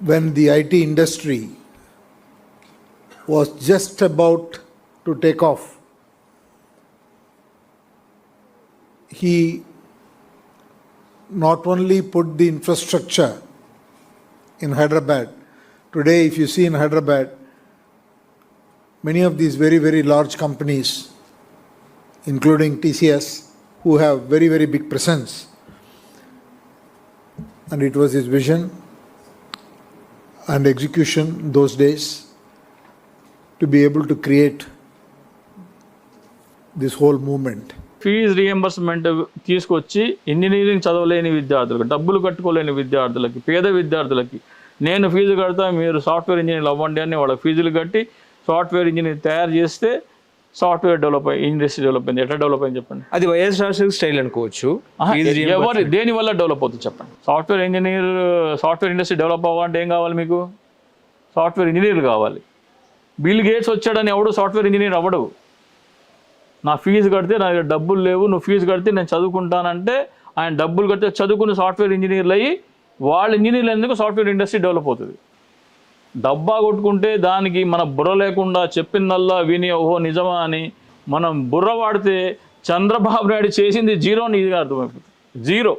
when the IT industry was just about to take off, he not only put the infrastructure in Hyderabad, today, if you see in Hyderabad, many of these very, very large companies, including TCS, who have very, very big presence, and it was his vision and execution those days to be able to create this whole moment fee reimbursement తీసుకొచ్చి engineering చదవలేని విద్యార్థులకు డబ్బులు కట్టుకోలేని విద్యార్థులకి పేద విద్యార్థులకి నేను fee కడతా మీరు సాఫ్ట్వేర్ ఇంజనీర్లు అవ్వండి అని వాళ్ళ ఫీజులు కట్టి సాఫ్ట్వేర్ ఇంజనీర్ తయారు చేస్తే సాఫ్ట్వేర్ డెవలప్ అయ్యి ఇండస్ట్రీ డెవలప్ అయింది. ఎట్లా డెవలప్ అయింది చెప్పండి? అది వైఎస్ రాజశేఖర్ స్టైల్ అనుకోవచ్చు. ఎవరు దేని వల్ల డెవలప్ అవుతుంది చెప్పండి? Software engineer software industry develop అవ్వాలంటే ఏం కావాలి మీకు? సాఫ్ట్వేర్ ఇంజనీర్లు కావాలి. బిల్ గేట్స్ వచ్చాడని ఎవడు సాఫ్ట్వేర్ ఇంజనీర్ అవ్వడు. నా ఫీజు కడితే నా దగ్గర డబ్బులు లేవు నువ్వు ఫీజు కడితే నేను చదువుకుంటానంటే ఆయన డబ్బులు కడితే చదువుకున్న సాఫ్ట్వేర్ ఇంజనీర్లు అయ్యి వాళ్ళ ఇంజనీర్లు ఎందుకు సాఫ్ట్వేర్ ఇండస్ట్రీ డెవలప్ అవుతుంది. డబ్బా కొట్టుకుంటే దానికి మన బుర్ర లేకుండా చెప్పిందల్లా విని ఓహో నిజమా అని మనం బుర్ర వాడితే చంద్రబాబు నాయుడు చేసింది జీరో అని ఇది అర్థమైపోతుంది. జీరో.